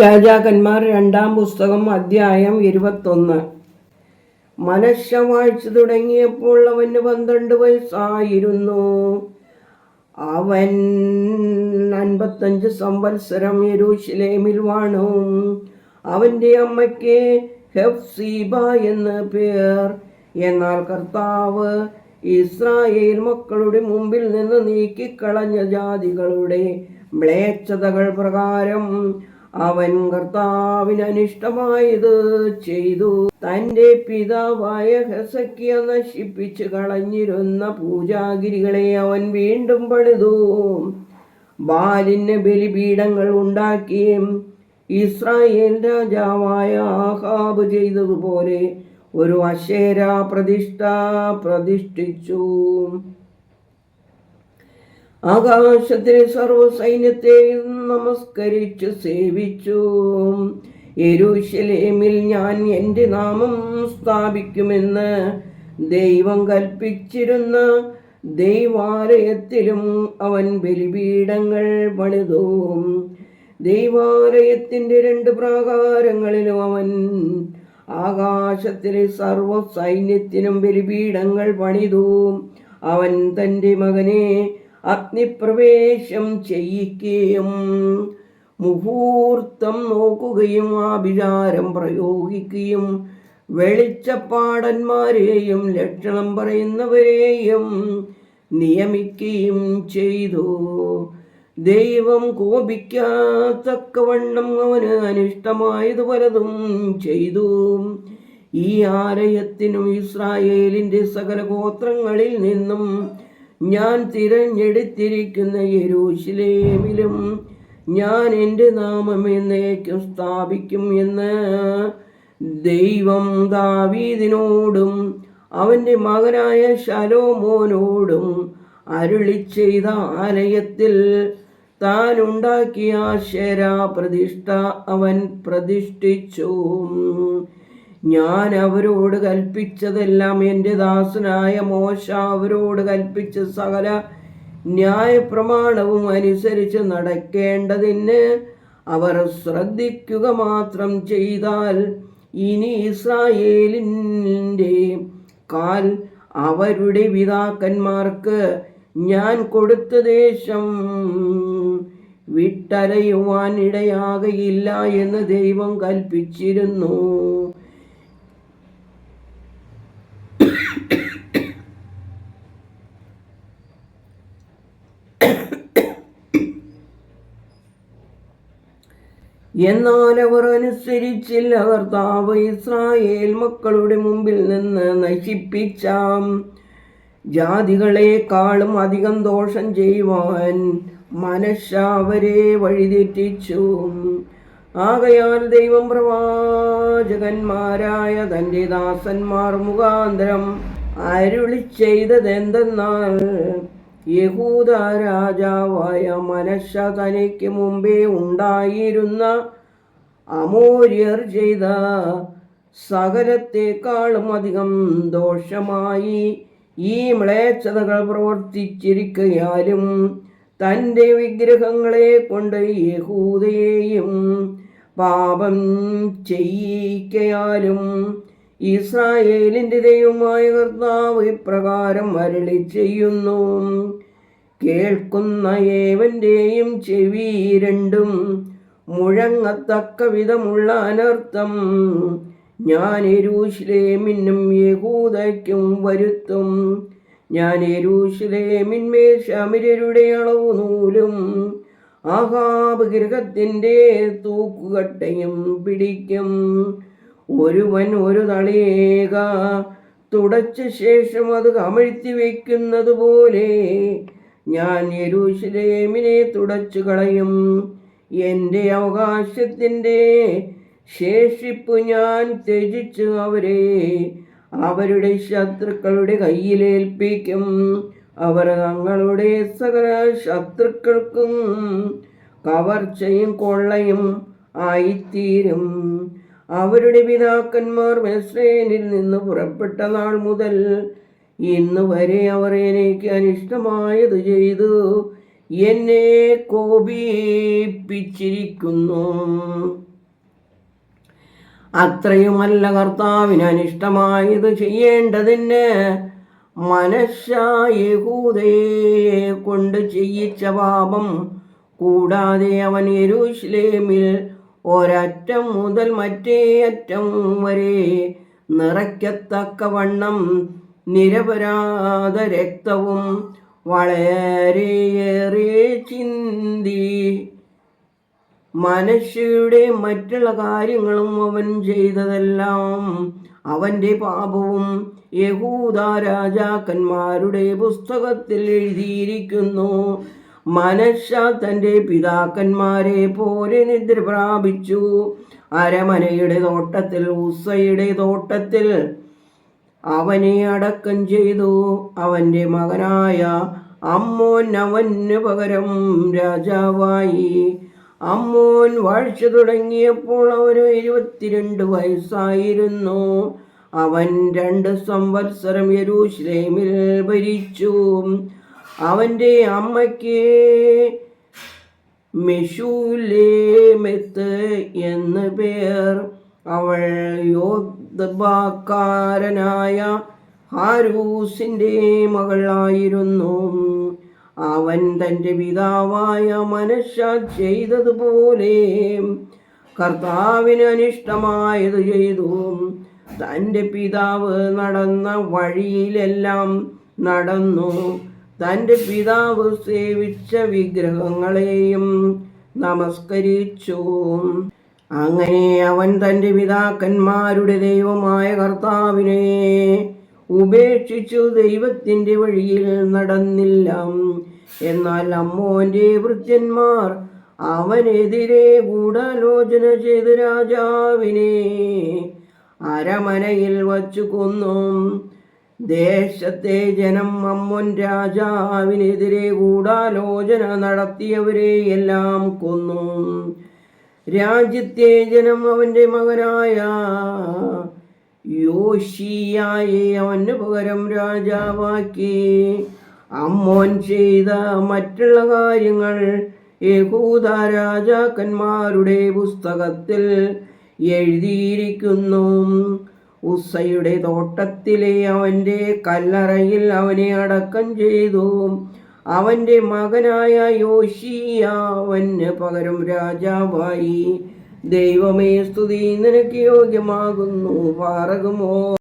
രാജാക്കന്മാർ രണ്ടാം പുസ്തകം അധ്യായം ഇരുപത്തൊന്ന്. മനശ വാഴ്ച തുടങ്ങിയപ്പോൾ അവന് പന്ത്രണ്ട് വയസ്സായിരുന്നു. അവൻ അൻപത്തഞ്ച് സംവത്സരം യരൂഷലേമിൽ വാണു. അവന്റെ അമ്മയ്ക്ക് ഹെഫ്സീബ എന്ന് പേർ. എന്നാൽ കർത്താവ് ഇസ്രായേൽ മക്കളുടെ മുമ്പിൽ നിന്ന് നീക്കിക്കളഞ്ഞ ജാതികളുടെ മ്ലേച്ഛതകൾ പ്രകാരം അവൻ കർത്താവിന് അനിഷ്ടമായത് ചെയ്തു. തന്റെ പിതാവായ ഹെസക്കിയ നശിപ്പിച്ചു കളഞ്ഞിരുന്ന പൂജാഗിരികളെ അവൻ വീണ്ടും പണിതു. ബാലിന് ബലിപീഠങ്ങൾ ഉണ്ടാക്കിയും ഇസ്രായേൽ രാജാവായ ആഹാബ് ചെയ്തതുപോലെ ഒരു അശേര പ്രതിഷ്ഠ പ്രതിഷ്ഠിച്ചു. ആകാശത്തിലെ സർവസൈന്യത്തെയും നമസ്കരിച്ചു സേവിച്ചു. യെരൂശലേമിൽ ഞാൻ എന്റെ നാമം സ്ഥാപിക്കുമെന്ന് ദൈവം കൽപ്പിച്ചിരുന്ന ദൈവാലയത്തിലും അവൻ ബലിപീഠങ്ങൾ പണിതു. ദൈവാലയത്തിന്റെ രണ്ട് പ്രാകാരങ്ങളിലും അവൻ ആകാശത്തിലെ സർവ സൈന്യത്തിനും ബലിപീഠങ്ങൾ പണിതു. അവൻ തന്റെ മകനെ അഗ്നിപ്രവേശം ചെയ്യിക്കുകയും മുഹൂർത്തം നോക്കുകയും ആഭിചാരം പ്രയോഗിക്കുകയും വെളിച്ചപ്പാടന്മാരെയും ലക്ഷണം പറയുന്നവരെയും നിയമിക്കുകയും ചെയ്തു. ദൈവം കോപിക്കാത്തക്കവണ്ണം അവന് അനിഷ്ടമായത് പലതും ചെയ്തു. ഈ ആലയത്തിനും ഇസ്രായേലിന്റെ സകല ഗോത്രങ്ങളിൽ നിന്നും ഞാൻ തിരഞ്ഞെടുത്തിരിക്കുന്ന യരൂശിലേമിലും ഞാൻ എന്റെ നാമം എന്നേക്കും സ്ഥാപിക്കും എന്ന് ദൈവം ദാവീദിനോടും അവന്റെ മകനായ ശലോമോനോടും അരുളി ചെയ്ത ആലയത്തിൽ താൻ ഉണ്ടാക്കിയ ശരാ പ്രതിഷ്ഠ അവൻ പ്രതിഷ്ഠിച്ചു. ഞാൻ അവരോട് കൽപ്പിച്ചതെല്ലാം എന്റെ ദാസനായ മോശ അവരോട് കൽപ്പിച്ച സകല ന്യായപ്രമാണവും അനുസരിച്ച് നടക്കേണ്ടതിന് അവർ ശ്രദ്ധിക്കുക മാത്രം ചെയ്താൽ ഇനി ഇസ്രായേലിന്റെ കാൽ അവരുടെ പിതാക്കന്മാർക്ക് ഞാൻ കൊടുത്ത ദേശം വിട്ടലയുവാൻ ഇടയാകയില്ല എന്ന് ദൈവം കൽപ്പിച്ചിരുന്നു. എന്നാൽ അവർ അനുസരിച്ചില്ല. കർത്താവ് ഇസ്രായേൽ മക്കളുടെ മുമ്പിൽ നിന്ന് നശിപ്പിച്ച. ജാതികളെക്കാളും അധികം ദോഷം ചെയ്യുവാൻ മനശ അവരെ വഴിതെറ്റിച്ചു. ആകയാൽ ദൈവം പ്രവാചകന്മാരായ തന്റെ ദാസന്മാർ മുഖാന്തരം അരുളി ചെയ്തതെന്തെന്നാൽ യഹൂദ രാജാവായ മനശ തനിക്ക് മുമ്പേ ഉണ്ടായിരുന്ന അമൂര്യർ ചെയ്ത സകലത്തെക്കാളും അധികം ദോഷമായി ഈ മ്ലേച്ഛതകൾ പ്രവർത്തിച്ചിരിക്കയാലും തന്റെ വിഗ്രഹങ്ങളെ കൊണ്ട് യഹൂദയെയും പാപം ചെയ്യിക്കയാലും ഇസ്രായേലിന്റെ ദൈവമായ കർത്താവ് ഇപ്രകാരം അരളി ചെയ്യുന്നു. കേൾക്കുന്ന ഏവന്റെയും ചെവി രണ്ടും മുഴങ്ങത്തക്ക വിധമുള്ള അനർത്ഥം. ഞാൻ എരൂശ്ലേമിനും യഹൂദയ്ക്കും വരുത്തും. ഞാൻ എരൂശ്ലേമിന്മേൽ ശമിരരുടെ അളവ് നൂലും ആഹാബ് ഗൃഹത്തിന്റെ തൂക്കുകട്ടയും പിടിക്കും. ഒരുവൻ ഒരു തളിയേക തുടച്ച ശേഷം അത് കമഴ്ത്തി വയ്ക്കുന്നത് പോലെ ഞാൻ യരൂശലേമിനെ തുടച്ചു കളയും. എന്റെ അവകാശത്തിന്റെ ശേഷിപ്പ് ഞാൻ ത്യജിച്ച് അവരെ അവരുടെ ശത്രുക്കളുടെ കയ്യിലേൽപ്പിക്കും. അവർ തങ്ങളുടെ സകല ശത്രുക്കൾക്കും കവർച്ചയും കൊള്ളയും ആയിത്തീരും. അവരുടെ പിതാക്കന്മാർ മെസ്രേനിൽ നിന്ന് പുറപ്പെട്ട നാൾ മുതൽ ഇന്ന് വരെ അവർ എനിക്ക് അനിഷ്ടമായത് ചെയ്തു. എന്നെ കോപിപ്പിച്ചിരിക്കുന്നു. അത്രയുമല്ല കർത്താവിന് അനിഷ്ടമായത് ചെയ്യേണ്ടതിന് മനശ്ശായൂതയെ കൊണ്ട് ചെയ്യിച്ച പാപം കൂടാതെ അവൻ യെരൂശലേമിൽ ഒരറ്റം മുതൽ മറ്റേ അറ്റം വരെ നിറയ്ക്കത്തക്കവണ്ണം നിരപരാധ രക്തവും വളരെയേറെ ചിന്തി. മനുഷ്യയുടെ മറ്റുള്ള കാര്യങ്ങളും അവൻ ചെയ്തതെല്ലാം അവന്റെ പാപവും യഹൂദ രാജാക്കന്മാരുടെ പുസ്തകത്തിൽ എഴുതിയിരിക്കുന്നു. മനശ്ശ തന്റെ പിതാക്കന്മാരെ പോലെ നിദ്ര പ്രാപിച്ചു. അരമനയുടെ തോട്ടത്തിൽ ഉസയുടെ തോട്ടത്തിൽ അവനെ അടക്കം ചെയ്തു. അവന്റെ മകനായ അമ്മോൻ അവന് പകരം രാജാവായി. അമ്മോൻ വാഴ്ച തുടങ്ങിയപ്പോൾ അവന് ഇരുപത്തിരണ്ട് വയസ്സായിരുന്നു. അവൻ രണ്ട് സംവത്സരം യരൂശ്ലേമിൽ ഭരിച്ചു. അവന്റെ അമ്മയ്ക്ക് മെഷൂലേമെത്ത് എന്ന് പേർ. അവൾ യോദ്ധബാക്കാരനായ ഹാരൂസിന്റെ മകളായിരുന്നു. അവൻ തന്റെ പിതാവായ മനുഷ്യ ചെയ്തതുപോലെ കർത്താവിന് അനിഷ്ടമായത് ചെയ്തു. തന്റെ പിതാവ് നടന്ന വഴിയിലെല്ലാം നടന്നു. തന്റെ പിതാവ് സേവിച്ച വിഗ്രഹങ്ങളെയും നമസ്കരിച്ചു. അങ്ങനെ അവൻ തന്റെ പിതാക്കന്മാരുടെ ദൈവമായ കർത്താവിനെ ഉപേക്ഷിച്ചു. ദൈവത്തിന്റെ വഴിയിൽ നടന്നില്ല. എന്നാൽ അമ്മോന്റെ വൃദ്ധന്മാർ അവനെതിരെ ഗൂഢാലോചന ചെയ്ത് രാജാവിനെ അരമനയിൽ വച്ചു കൊന്നു. ദേശത്തെ ജനം അമ്മൻ രാജാവിനെതിരെ ഗൂഢാലോചന നടത്തിയവരെ എല്ലാം കൊന്നു. രാജ്യത്തെ ജനം അവന്റെ മകനായ യോഷിയായെ അവന് പകരം രാജാവാക്കി. അമ്മോൻ ചെയ്ത മറ്റുള്ള കാര്യങ്ങൾ യഹൂദ രാജാക്കന്മാരുടെ പുസ്തകത്തിൽ എഴുതിയിരിക്കുന്നു. ഉസയുടെ തോട്ടത്തിലെ അവന്റെ കല്ലറയിൽ അവനെ അടക്കം ചെയ്തു. അവന്റെ മകനായ യോഷിയ അവന് പകരം രാജാവായി. ദൈവമേ സ്തുതി നിനക്ക് യോഗ്യമാകുന്നു. പാറകുമോ